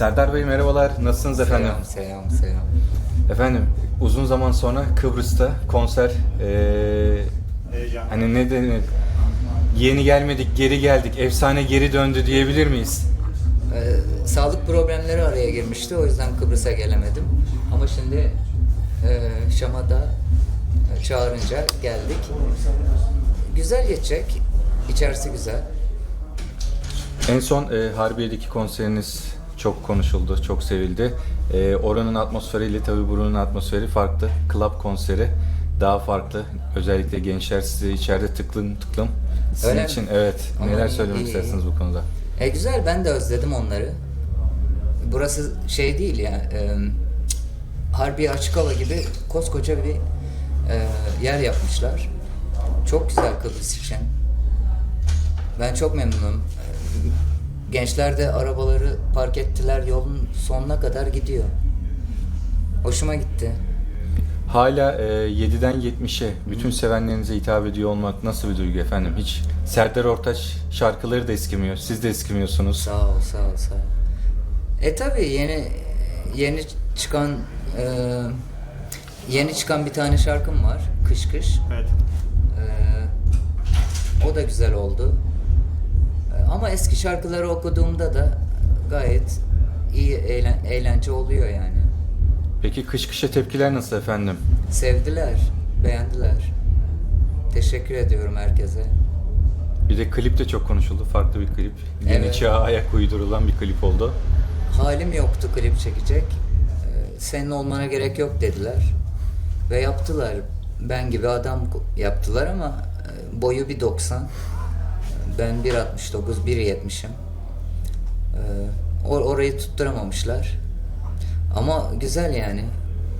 Serdar Bey merhabalar. Nasılsınız efendim? Selam, selam, selam. Efendim uzun zaman sonra Kıbrıs'ta konser ee, Heyecan. hani ne denir? Yeni gelmedik, geri geldik. Efsane geri döndü diyebilir miyiz? Ee, sağlık problemleri araya girmişti, o yüzden Kıbrıs'a gelemedim. Ama şimdi e, Şam'a da çağırınca geldik. Güzel geçecek, içerisi güzel. En son e, Harbiye'deki konseriniz çok konuşuldu, çok sevildi. E, oranın atmosferiyle tabii buranın atmosferi farklı. Club konseri daha farklı. Özellikle gençler sizi içeride tıklım tıklım. Sizin Öyle mi? için evet. Ama Neler söylemek iyi. istersiniz bu konuda? E güzel, ben de özledim onları. Burası şey değil ya, e, Harbiye Açık Hava gibi koskoca bir e, yer yapmışlar. Çok güzel Kıbrıs için. Ben çok memnunum. Gençler de arabaları park ettiler, yolun sonuna kadar gidiyor. Hoşuma gitti. Hala e, 7'den 70'e bütün sevenlerinize hitap ediyor olmak nasıl bir duygu efendim? Hiç Serdar Ortaç şarkıları da eskimiyor. Siz de eskimiyorsunuz. Sağ ol, sağ ol, sağ ol. E tabi yeni yeni çıkan e, yeni çıkan bir tane şarkım var. Kış kış. Evet. E, o da güzel oldu. Ama eski şarkıları okuduğumda da gayet iyi eğlen- eğlence oluyor yani. Peki kış kışa tepkiler nasıl efendim? Sevdiler, beğendiler. Teşekkür ediyorum herkese. Bir de klip de çok konuşuldu. Farklı bir klip. Yeni Evet. çağa ayak uydurulan bir klip oldu. Halim yoktu klip çekecek. Ee, senin olmana gerek yok dediler. Ve yaptılar. Ben gibi adam yaptılar ama e, boyu 1.90. Ben 1.69, 1.70'im. Ee, or- orayı tutturamamışlar. Ama güzel yani.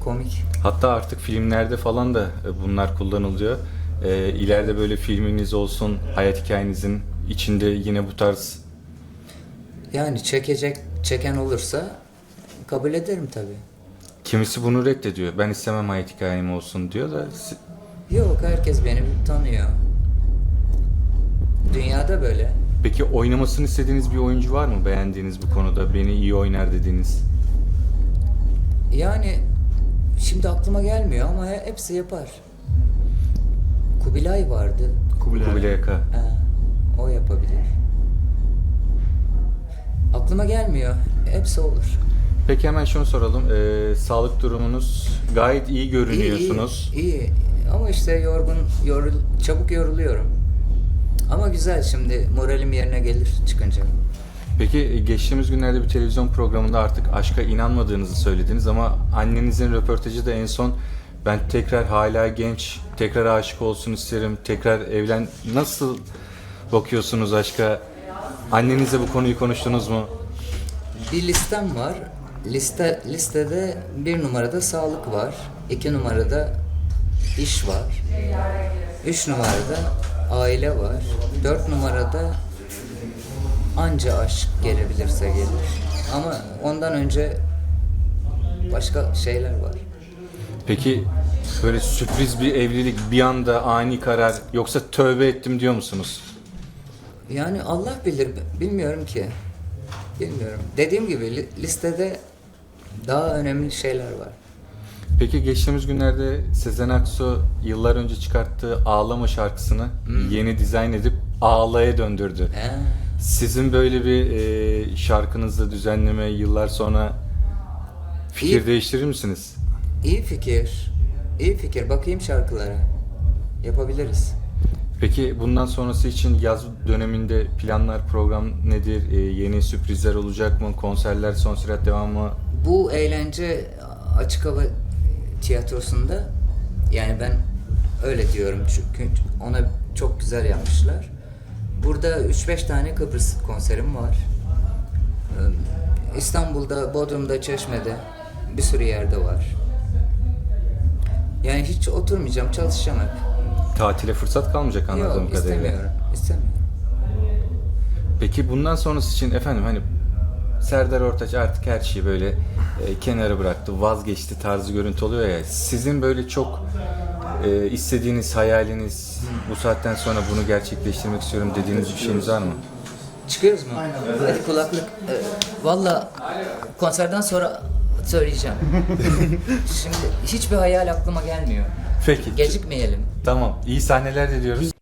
Komik. Hatta artık filmlerde falan da e, bunlar kullanılıyor. E, ileride böyle filminiz olsun, hayat hikayenizin içinde yine bu tarz Yani çekecek, çeken olursa kabul ederim tabii. kimisi bunu reddediyor. Ben istemem hayat hikayem olsun diyor da Yok herkes beni tanıyor. Dünyada böyle. Peki oynamasını istediğiniz bir oyuncu var mı beğendiğiniz bu konuda? Beni iyi oynar dediğiniz. Yani şimdi aklıma gelmiyor ama he- hepsi yapar. Kubilay vardı. Kubilay. Kubilay Aka. Ha, o yapabilir. Aklıma gelmiyor. Hepsi olur. Peki hemen şunu soralım. E, sağlık durumunuz gayet iyi görünüyorsunuz. İyi, iyi, iyi. Ama işte yorgun, yorul, çabuk yoruluyorum. Ama güzel şimdi moralim yerine gelir çıkınca. Peki e, geçtiğimiz günlerde bir televizyon programında artık aşka inanmadığınızı söylediniz ama annenizin röportajı da en son ben tekrar hala genç, tekrar aşık olsun isterim, tekrar evlen... Nasıl bakıyorsunuz aşka? Annenizle bu konuyu konuştunuz mu? Bir listem var. Liste listede bir numarada sağlık var. iki numarada iş var. Üç numarada aile var. Dört numarada anca aşk gelebilirse gelir. Ama ondan önce başka şeyler var. Peki böyle sürpriz bir evlilik, bir anda ani karar yoksa tövbe ettim diyor musunuz? Yani Allah bilir, bilmiyorum ki. Bilmiyorum. Dediğim gibi li- listede daha önemli şeyler var. Peki geçtiğimiz günlerde Sezen Aksu yıllar önce çıkarttığı Ağlama şarkısını yeni dizayn edip Ağla'ya döndürdü. He. Sizin böyle bir e, şarkınızı düzenleme yıllar sonra fikir İyi. değiştirir misiniz? İyi fikir. İyi fikir. Bakayım şarkılara. Yapabiliriz. Peki bundan sonrası için yaz döneminde planlar, program nedir? E, yeni sürprizler olacak mı? Konserler son sürat devam mı? Bu eğlence açık hava tiyatrosunda yani ben öyle diyorum çünkü ona çok güzel yapmışlar. Burada 3-5 tane Kıbrıs konserim var. Ee, İstanbul'da, Bodrum'da, Çeşme'de bir sürü yerde var. Yani hiç oturmayacağım, çalışacağım hep. Tatile fırsat kalmayacak anladığım Yok, kadarıyla. istemiyorum. istemiyorum. Peki bundan sonrası için efendim hani Serdar Ortaç artık her şeyi böyle e, kenara bıraktı, vazgeçti tarzı görüntü oluyor ya. Sizin böyle çok e, istediğiniz hayaliniz bu saatten sonra bunu gerçekleştirmek istiyorum dediğiniz bir şeyiniz var mı? Çıkıyoruz mu? Hadi kulaklık. Ee, Valla konserden sonra söyleyeceğim. Şimdi hiçbir hayal aklıma gelmiyor. Peki. Gecikmeyelim. Tamam. İyi sahneler diliyoruz.